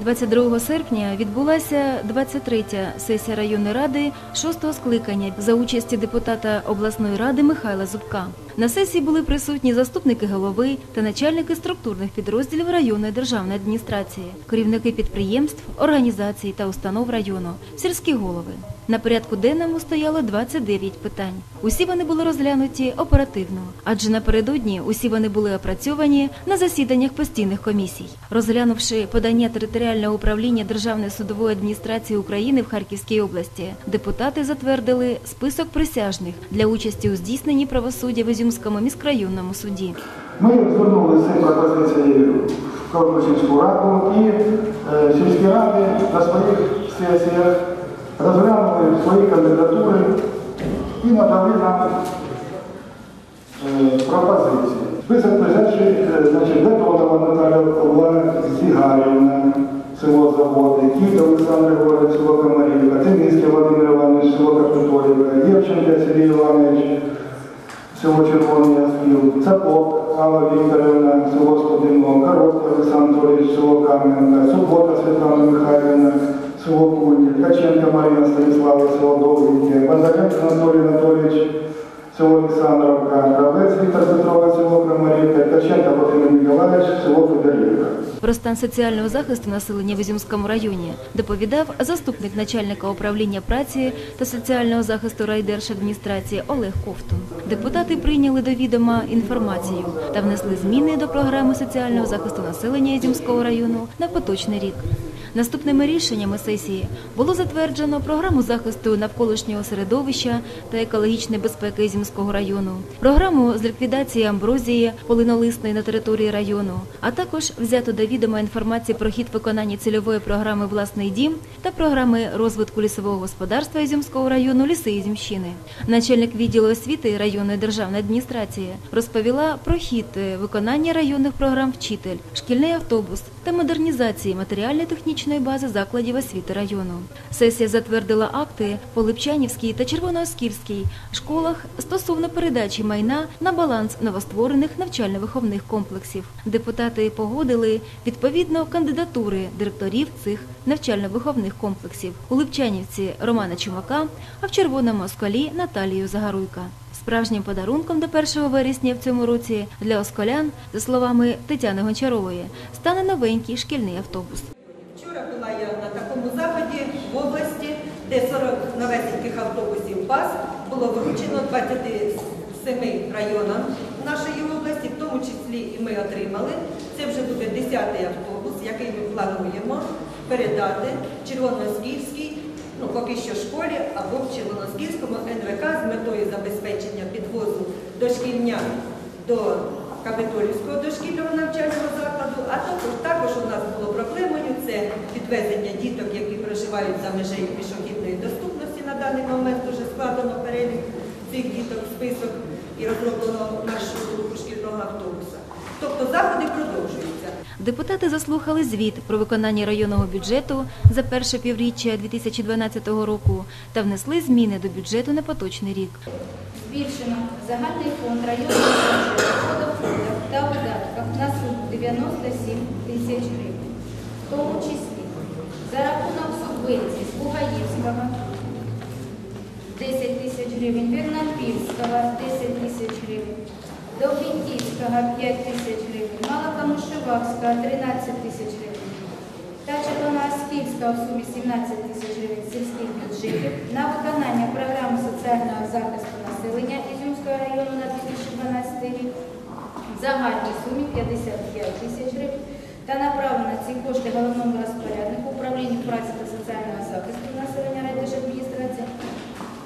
22 серпня відбулася 23-я сесія районної ради 6-го скликання за участі депутата обласної ради Михайла Зубка. На сесії були присутні заступники голови та начальники структурних підрозділів районної державної адміністрації, керівники підприємств, організацій та установ району, сільські голови. На порядку денному стояло 29 питань. Усі вони були розглянуті оперативно, адже напередодні усі вони були опрацьовані на засіданнях постійних комісій. Розглянувши подання територіального управління Державної судової адміністрації України в Харківській області, депутати затвердили список присяжних для участі у здійсненні правосуддя в Ізюмському міськрайонному суді. Ми звернули ці пропозиції в Калмичинську раду і е, сільські ради на своїх сесіях розглянули свої кандидатури і надали нам е, пропозиції. Список присяжних, значить, Бетонова Наталя Зігарівна, село Заводи, Кіт Олександр Григорович, село Комарівка, Тиміський Володимир Іванович, село Капитолівка, Євченка Сергій Іванович, село Червоний Яспіл, Цапок, Алла Вікторівна, село Студино, Короткий Олександр Анатолійович, село Кам'янка, Субота Світлана Михайлівна, село Куніль, Каченка Марина Станіслава, село Довгінке, Бондаренко Анатолій Анатолійович, село Олександровка, Кравець Віктор Петрович, село Крамарівка, Ткаченко Володимир Миколаївич, село Федорівка. Про стан соціального захисту населення в Ізюмському районі доповідав заступник начальника управління праці та соціального захисту райдержадміністрації Олег Ковтун. Депутати прийняли до відома інформацію та внесли зміни до програми соціального захисту населення Ізюмського району на поточний рік. Наступними рішеннями сесії було затверджено програму захисту навколишнього середовища та екологічної безпеки Ізюмського району, програму з ліквідації амброзії полинолисної на території району, а також взято до відома інформації про хід виконання цільової програми Власний дім та програми розвитку лісового господарства Ізюмського району Ліси Ізюмщини. Начальник відділу освіти районної державної адміністрації розповіла про хід е, виконання районних програм Вчитель, шкільний автобус та модернізації матеріально-технічної бази закладів освіти району. Сесія затвердила акти по Липчанівській та Червонооскільській школах стосовно передачі майна на баланс новостворених навчально-виховних комплексів. Депутати погодили відповідно кандидатури директорів цих навчально-виховних комплексів у Липчанівці Романа Чумака, а в Червоному Оскалі Наталію Загаруйка. Справжнім подарунком до 1 вересня в цьому році для осколян, за словами Тетяни Гончарової, стане новенький шкільний автобус. Вчора була я на такому заході в області, де 40 новесеньких автобусів БАЗ було вручено 27 районам нашої області, в тому числі і ми отримали. Це вже буде 10-й автобус, який ми плануємо передати Червоноскільській, ну поки що школі або в Червоноскільському НВК з метою забезпечення підвозу дошкільня до Капитолівського дошкільного навчального закладу, а також, також у нас було проблемою це підвезення діток, які проживають за межею пішохідної доступності. На даний момент вже складено перелік цих діток, список і розроблено маршруту шкільного автобуса. Тобто заходи продовжуються. Депутати заслухали звіт про виконання районного бюджету за перше півріччя 2012 року та внесли зміни до бюджету на поточний рік. Збільшено загальний фонд районного бюджету та видатках на суму 97 тисяч гривень, в тому числі за рахунок субвенцій з Бугаївського 10 тисяч гривень, Вірнопільського 10 тисяч гривень, Довгінківського 5 тисяч гривень, Малокамушевакського 13 тисяч гривень. Та Червоноаскільського в сумі 17 тисяч гривень сільських бюджетів на виконання програми соціального захисту населення Ізюмського району на 2012 рік в загальній сумі 55 тисяч гривень та направлено ці кошти головному розпоряднику управлінню праці та соціального захисту населення райдержадміністрації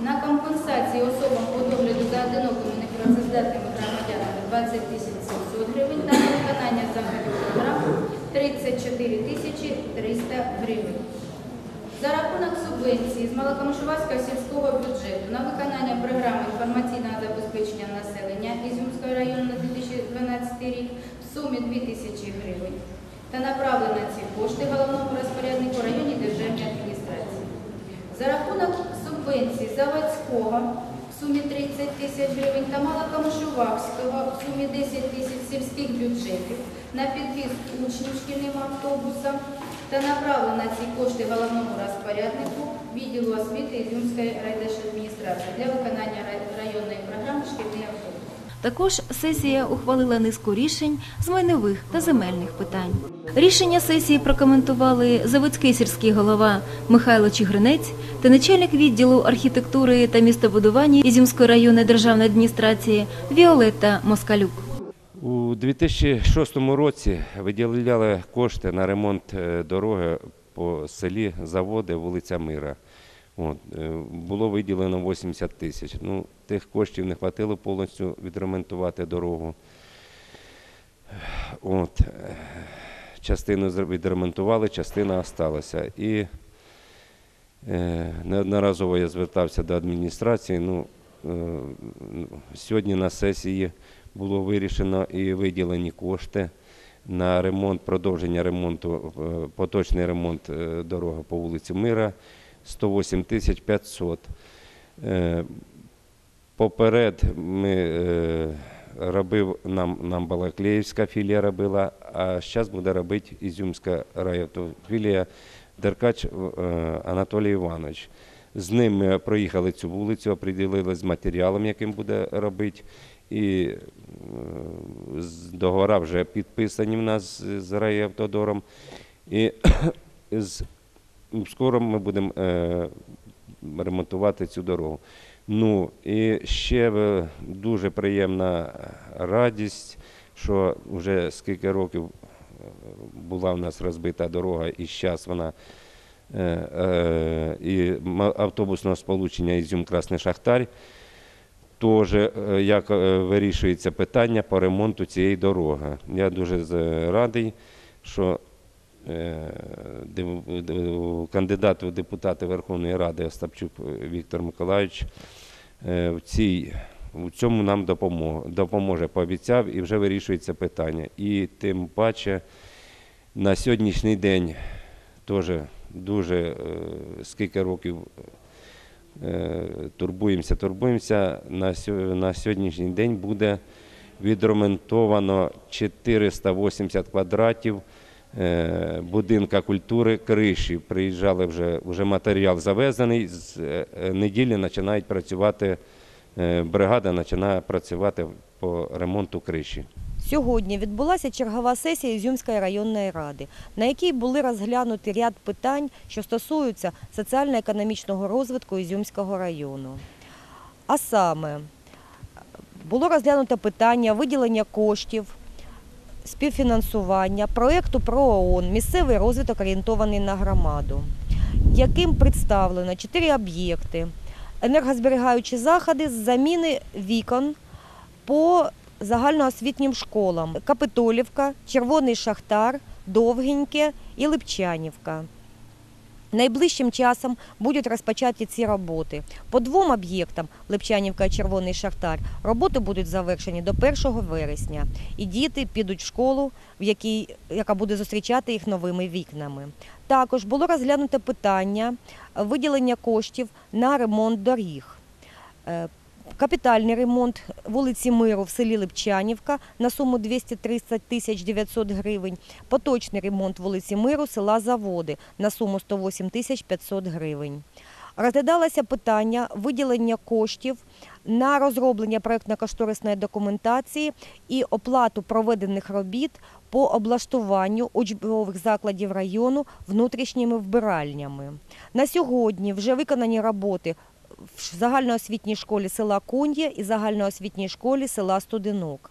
на компенсації особам по догляду за одинокими непрацездатними громадянами 20 тисяч 700 гривень на виконання заходів програм 34 тисячі 300 гривень. За рахунок субвенції з Малокамишувацького сільського бюджету на виконання програми інформаційного забезпечення населення Ізюмського району на 2012 рік в сумі 2 тисячі гривень та направлено ці кошти головному розпоряднику районній державній адміністрації. За рахунок субвенцій Заводського в сумі 30 тисяч гривень та Малокамишувакського в сумі 10 тисяч сільських бюджетів на підвіз учнів шкільним автобусом та направлено ці кошти головному розпоряднику відділу освіти Ізюмської райдержадміністрації для виконання районної програми «Шкільний автобус». Також сесія ухвалила низку рішень з майнових та земельних питань. Рішення сесії прокоментували заводський сільський голова Михайло Чигринець та начальник відділу архітектури та містобудування Ізюмської районної державної адміністрації Віолетта Москалюк. У 2006 році виділяли кошти на ремонт е, дороги по селі Заводи, вулиця Мира. От, е, було виділено 80 тисяч. Ну, тих коштів не вистачило повністю відремонтувати дорогу. От, е, частину відремонтували, частина залишилася. І е, неодноразово я звертався до адміністрації. Ну, е, сьогодні на сесії було вирішено і виділені кошти на ремонт, продовження ремонту, е, поточний ремонт дороги по вулиці Мира 108 тисяч 500. Е, Поперед ми е, робив нам, нам Балаклеївська філія робила, а зараз буде робити Ізюмська райавтофілія Деркач е, Анатолій Іванович. З ним ми проїхали цю вулицю, оприділили з матеріалом, яким буде робити. І договори вже підписані в нас з райавтодором. І з, скоро ми будемо е, ремонтувати цю дорогу. Ну і ще е, дуже приємна радість, що вже скільки років е, була в нас розбита дорога, і зараз вона і автобусного сполучення Ізюм Красний Шахтар. Теж як вирішується питання по ремонту цієї дороги. Я дуже радий, що кандидат у депутати Верховної Ради Остапчук Віктор Миколайович е, в цій в цьому нам допоможе, допоможе, пообіцяв і вже вирішується питання. І тим паче на сьогоднішній день теж дуже е, скільки років е, турбуємося, турбуємося. На, на сьогоднішній день буде відремонтовано 480 квадратів е, будинка культури криші. Приїжджали вже, вже матеріал завезений. З е, е, неділі починають працювати, е, бригада починає працювати по ремонту криші. Сьогодні відбулася чергова сесія Ізюмської районної ради, на якій були розглянуті ряд питань, що стосуються соціально-економічного розвитку Ізюмського району. А саме було розглянуто питання виділення коштів, співфінансування проєкту про ООН Місцевий розвиток орієнтований на громаду, яким представлено чотири об'єкти, енергозберігаючі заходи з заміни вікон по загальноосвітнім школам Капитолівка, Червоний Шахтар, Довгеньке і Липчанівка. Найближчим часом будуть розпочаті ці роботи. По двом об'єктам Лепчанівка і Червоний Шахтар роботи будуть завершені до 1 вересня, і діти підуть в школу, яка буде зустрічати їх новими вікнами. Також було розглянуто питання виділення коштів на ремонт доріг. Капітальний ремонт вулиці Миру в селі Липчанівка на суму 230 тисяч 900 гривень. Поточний ремонт вулиці Миру села Заводи на суму 108 тисяч 500 гривень. Розглядалося питання виділення коштів на розроблення проєктно-кошторисної документації і оплату проведених робіт по облаштуванню учбових закладів району внутрішніми вбиральнями. На сьогодні вже виконані роботи в загальноосвітній школі села Кун'є і загальноосвітній школі села Студенок.